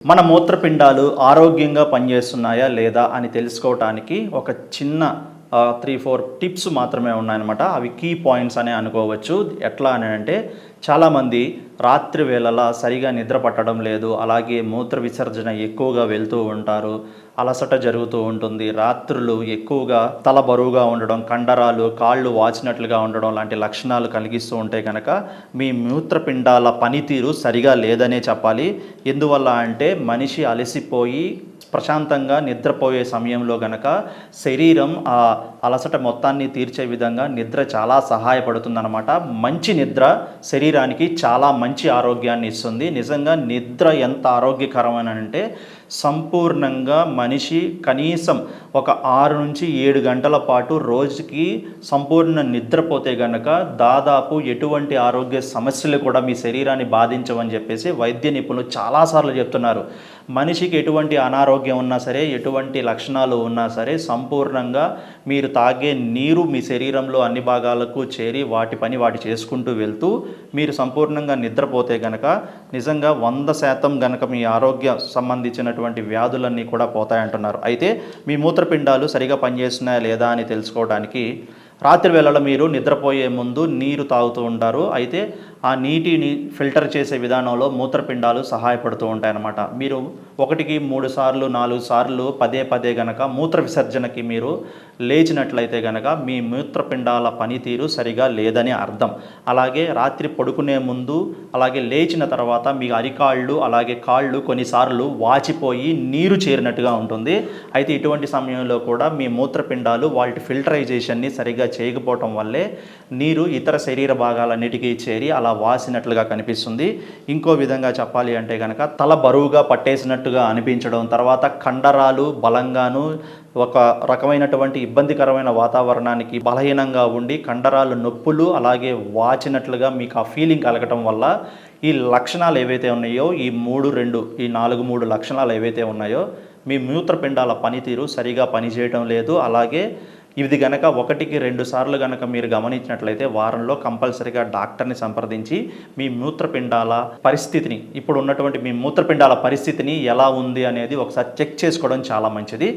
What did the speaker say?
మన మూత్రపిండాలు ఆరోగ్యంగా పనిచేస్తున్నాయా లేదా అని తెలుసుకోవటానికి ఒక చిన్న త్రీ ఫోర్ టిప్స్ మాత్రమే ఉన్నాయన్నమాట. అవి కీ పాయింట్స్ అనే అనుకోవచ్చు. ఎట్లా అని అంటే చాలామంది రాత్రి వేళలా సరిగా నిద్ర పట్టడం లేదు. అలాగే మూత్ర విసర్జన ఎక్కువగా వెళ్తూ ఉంటారు. అలసట జరుగుతూ ఉంటుంది. రాత్రులు ఎక్కువగా తల బరువుగా ఉండడం కండరాలు కాళ్ళు వాచినట్లుగా ఉండడం లాంటి లక్షణాలు కలిగిస్తూ ఉంటే కనుక మీ మూత్రపిండాల పనితీరు సరిగా లేదనే చెప్పాలి. ఎందువల్ల అంటే మనిషి అలసిపోయి ప్రశాంతంగా నిద్రపోయే సమయంలో గనక శరీరం ఆ అలసట మొత్తాన్ని తీర్చే విధంగా నిద్ర చాలా సహాయపడుతుందన్నమాట. మంచి నిద్ర శరీరానికి చాలా మంచి ఆరోగ్యాన్ని ఇస్తుంది. నిజంగా నిద్ర ఎంత ఆరోగ్యకరమైన అంటే సంపూర్ణంగా మనిషి కనీసం ఒక ఆరు నుంచి ఏడు గంటల పాటు రోజుకి సంపూర్ణ నిద్రపోతే గనక దాదాపు ఎటువంటి ఆరోగ్య సమస్యలు కూడా మీ శరీరాన్ని బాధించవని చెప్పేసి వైద్య నిపుణులు చాలాసార్లు చెప్తున్నారు. మనిషికి ఎటువంటి అనారోగ్యం ఉన్నా సరే ఎటువంటి లక్షణాలు ఉన్నా సరే సంపూర్ణంగా మీరు తాగే నీరు మీ శరీరంలో అన్ని భాగాలకు చేరి వాటి పని వాటి చేసుకుంటూ వెళ్తూ మీరు సంపూర్ణంగా నిద్రపోతే గనక నిజంగా వంద శాతం గనక మీ ఆరోగ్య సంబంధించినటువంటి వ్యాధులన్నీ కూడా పోతాయంటున్నారు. అయితే మీ మూత్రపిండాలు సరిగా పనిచేస్తున్నాయా లేదా అని తెలుసుకోవడానికి రాత్రి వేళలో మీరు నిద్రపోయే ముందు నీరు తాగుతూ ఉంటారు. అయితే ఆ నీటిని ఫిల్టర్ చేసే విధానంలో మూత్రపిండాలు సహాయపడుతూ ఉంటాయన్నమాట. మీరు ఒకటికి మూడు సార్లు నాలుగు సార్లు పదే పదే గనక మూత్ర విసర్జనకి మీరు లేచినట్లయితే గనక మీ మూత్రపిండాల పనితీరు సరిగా లేదని అర్థం. అలాగే రాత్రి పడుకునే ముందు అలాగే లేచిన తర్వాత మీ అరికాళ్ళు అలాగే కాళ్ళు కొన్నిసార్లు వాచిపోయి నీరు చేరినట్టుగా ఉంటుంది. అయితే ఇటువంటి సమయంలో కూడా మీ మూత్రపిండాలు వాటి ఫిల్టరైజేషన్ని సరిగా చేయకపోవటం వల్లే నీరు ఇతర శరీర భాగాలన్నిటికీ చేరి అలా వాసినట్లుగా కనిపిస్తుంది. ఇంకో విధంగా చెప్పాలి అంటే కనుక తల బరువుగా పట్టేసినట్టు పట్టేసినట్టుగా అనిపించడం తర్వాత కండరాలు బలంగాను ఒక రకమైనటువంటి ఇబ్బందికరమైన వాతావరణానికి బలహీనంగా ఉండి కండరాలు నొప్పులు అలాగే వాచినట్లుగా మీకు ఆ ఫీలింగ్ కలగటం వల్ల ఈ లక్షణాలు ఏవైతే ఉన్నాయో ఈ మూడు రెండు ఈ నాలుగు మూడు లక్షణాలు ఏవైతే ఉన్నాయో మీ మూత్రపిండాల పనితీరు సరిగా పనిచేయటం లేదు. అలాగే ఇది గనక ఒకటికి రెండు సార్లు గనక మీరు గమనించినట్లయితే వారంలో కంపల్సరీగా డాక్టర్ని సంప్రదించి మీ మూత్రపిండాల పరిస్థితిని ఇప్పుడు ఉన్నటువంటి మీ మూత్రపిండాల పరిస్థితిని ఎలా ఉంది అనేది ఒకసారి చెక్ చేసుకోవడం చాలా మంచిది.